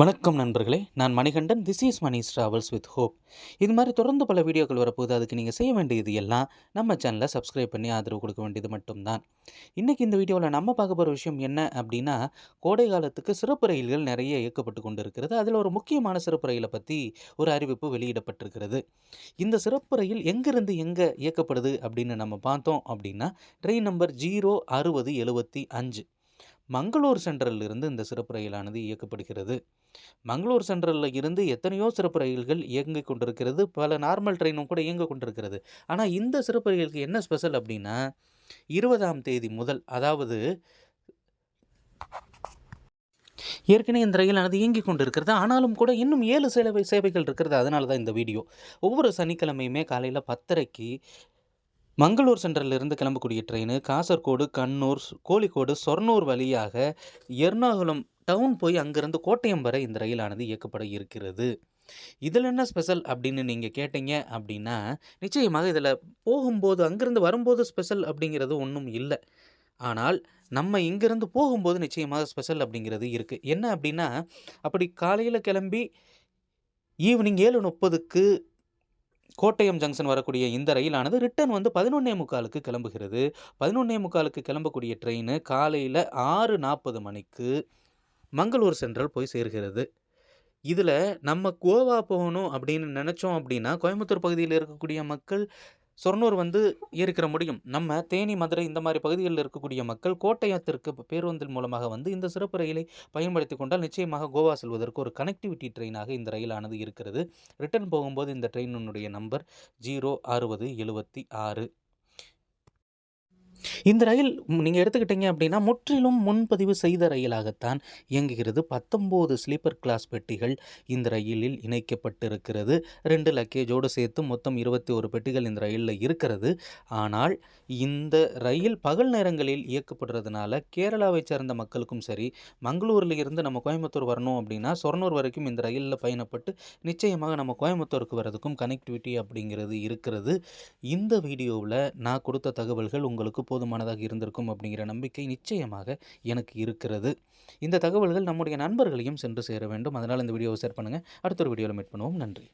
வணக்கம் நண்பர்களே நான் Manikandan. This is Mani travels with hope இது மாதிரி தொடர்ந்து பல வீடியோக்கள் வரப்போகுது. அதுக்கு நீங்கள் செய்ய வேண்டியது எல்லாம் நம்ம சேனலை சப்ஸ்கிரைப் பண்ணி ஆதரவு கொடுக்க வேண்டியது மட்டும்தான். இன்றைக்கி இந்த வீடியோவில் நம்ம பார்க்க போகிற விஷயம் என்ன அப்படின்னா கோடை காலத்துக்கு சிறப்பு ரயில்கள் நிறைய இயக்கப்பட்டு கொண்டு இருக்கிறது அதில் ஒரு முக்கியமான சிறப்பு ரயிலை பற்றி ஒரு அறிவிப்பு வெளியிடப்பட்டிருக்கிறது. இந்த சிறப்பு ரயில் எங்கேருந்து எங்கே இயக்கப்படுது அப்படின்னு நம்ம பார்த்தோம் அப்படின்னா ட்ரெயின் நம்பர் ஜீரோ அறுபது எழுபத்தி அஞ்சு. மங்களூர் சென்ட்ரலில் இருந்து இந்த சிறப்பு ரயிலானது இயக்கப்படுகிறது. மங்களூர் சென்ட்ரலில் இருந்து எத்தனையோ சிறப்பு ரயில்கள் இயங்கிக் கொண்டிருக்கிறது. பல நார்மல் ட்ரெயினும் கூட இயங்கிக் கொண்டிருக்கிறது. ஆனால் இந்த சிறப்பு ரயிலுக்கு என்ன ஸ்பெஷல் அப்படின்னா இருபதாம் தேதி முதல் அதாவது ஏற்கனவே இந்த ரயிலானது இயங்கிக் கொண்டிருக்கிறது. ஆனாலும் கூட இன்னும் ஏழு சேவை சேவைகள் இருக்கிறது. அதனால தான் இந்த வீடியோ. ஒவ்வொரு சனிக்கிழமையுமே காலையில் பத்தரைக்கு மங்களூர் சென்ட்ரலிருந்து கிளம்பக்கூடிய ட்ரெயின் காசர்கோடு கண்ணூர் கோழிக்கோடு சொர்ணூர் வழியாக எர்ணாகுளம் டவுன் போய் அங்கேருந்து கோட்டயம் வரை இந்த ரயிலானது இயக்கப்பட இருக்கிறது. இதில் என்ன ஸ்பெஷல் அப்படின்னு நீங்கள் கேட்டீங்க அப்படின்னா நிச்சயமாக இதில் போகும்போது அங்கேருந்து வரும்போது ஸ்பெஷல் அப்படிங்கிறது ஒன்றும் இல்லை. ஆனால் நம்ம இங்கேருந்து போகும்போது நிச்சயமாக ஸ்பெஷல் அப்படிங்கிறது இருக்குது என்ன அப்படின்னா அப்படி காலையில் கிளம்பி ஈவினிங் ஏழு முப்பதுக்கு கோட்டயம் ஜங்ஷன் வரக்கூடிய இந்த ரயிலானது ரிட்டன் வந்து பதினொன்னே முக்காலுக்கு கிளம்புகிறது. பதினொன்னே முக்காலுக்கு கிளம்பக்கூடிய ட்ரெயின் காலையில் ஆறு நாற்பது மணிக்கு மங்களூர் சென்ட்ரல் போய் சேர்கிறது. இதில் நம்ம கோவா போகணும் அப்படின்னு நினச்சோம் அப்படின்னா கோயம்புத்தூர் பகுதியில் இருக்கக்கூடிய மக்கள் சொர்ணூர் வந்து ஏறிக்கிற முடியும். நம்ம தேனி மதுரை இந்த மாதிரி பகுதிகளில் இருக்கக்கூடிய மக்கள் கோட்டயத்திற்கு பேருந்தின் மூலமாக வந்து இந்த சிறப்பு ரயிலை பயன்படுத்தி கொண்டால் நிச்சயமாக கோவா செல்வதற்கு ஒரு கனெக்டிவிட்டி ட்ரெயினாக இந்த ரயிலானது இருக்கிறது. ரிட்டர்ன் போகும்போது இந்த ட்ரெயினுடைய நம்பர் ஜீரோ அறுபது எழுபத்தி ஆறு. இந்த ரயில் நீங்கள் எடுத்துக்கிட்டீங்க அப்படின்னா முற்றிலும் முன்பதிவு செய்த ரயிலாகத்தான் இயங்குகிறது. பத்தொம்போது ஸ்லீப்பர் கிளாஸ் பெட்டிகள் இந்த ரயிலில் இணைக்கப்பட்டிருக்கிறது. ரெண்டு லக்கேஜோடு சேர்த்து மொத்தம் இருபத்தி ஒரு பெட்டிகள் இந்த ரயிலில் இருக்கிறது. ஆனால் இந்த ரயில் பகல் நேரங்களில் இயக்கப்படுறதுனால கேரளாவை சேர்ந்த மக்களுக்கும் சரி மங்களூரில் இருந்து நம்ம கோயம்புத்தூர் வரணும் அப்படின்னா சொர்ணூர் வரைக்கும் இந்த ரயிலில் பயணப்பட்டு நிச்சயமாக நம்ம கோயம்புத்தூருக்கு வரதுக்கும் கனெக்டிவிட்டி அப்படிங்கிறது இருக்கிறது. இந்த வீடியோவில் நான் கொடுத்த தகவல்கள் உங்களுக்கு போதும் போதுமானதாக இருந்திருக்கும் அப்படிங்கிற நம்பிக்கை நிச்சயமாக எனக்கு இருக்கிறது. இந்த தகவல்கள் நம்முடைய நண்பர்களையும் சென்று சேர வேண்டும். அதனால் இந்த வீடியோவை ஷேர் பண்ணுங்கள் அடுத்த ஒரு வீடியோவில் மீட் பண்ணுவோம். நன்றி.